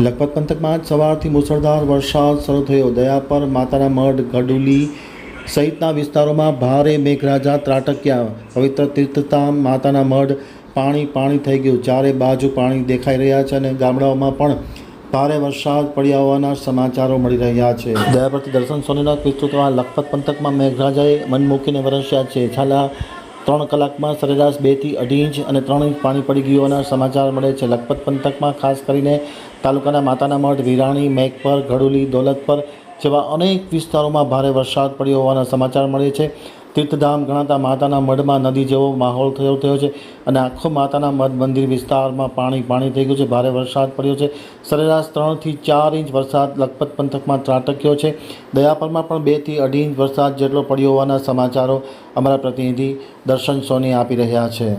લખપત પંથકમાં જ સવારથી મુસળધાર વરસાદ શરૂ થયો. દયાપર માતાના મઢ ગડુલી સહિતના વિસ્તારોમાં ભારે મેઘરાજા ત્રાટક્યા. પવિત્ર તીર્થધામ માતાના મઢ પાણી પાણી થઈ ગયું. ચારે બાજુ પાણી દેખાઈ રહ્યા છે અને ગામડાઓમાં પણ ભારે વરસાદ પડ્યા હોવાના સમાચારો મળી રહ્યા છે. દયાપરથી દર્શન સોનીના વિસ્તૃતમાં લખપત પંથકમાં મેઘરાજાએ મન મૂકીને વરસ્યા છે. છેલ્લા ત્રણ કલાકમાં સરેરાશ બેથી અઢી ઇંચ અને ત્રણ ઇંચ પાણી પડી ગયું હોવાના સમાચાર મળે છે. લખપત પંથકમાં ખાસ કરીને તાલુકાના માતાના મઠ વિરાણી, મેઘપર, ઘડુલી, દોલતપર જેવા અનેક વિસ્તારોમાં ભારે વરસાદ પડ્યો હોવાના સમાચાર મળે છે. તીર્થધામ ગણાતા માતાના મઢમાં નદી જેવો માહોલ થયો થયો છે અને આખો માતાના મઢ મંદિર વિસ્તારમાં પાણી પાણી થઈ ગયું છે. ભારે વરસાદ પડ્યો છે. સરેરાશ ત્રણથી ચાર ઇંચ વરસાદ લખપત પંથકમાં ત્રાટક્યો છે. દયાપરમાં પણ બેથી અઢી ઇંચ વરસાદ જેટલો પડ્યો હોવાના સમાચારો અમારા પ્રતિનિધિ દર્શન સોની આપી રહ્યા છે.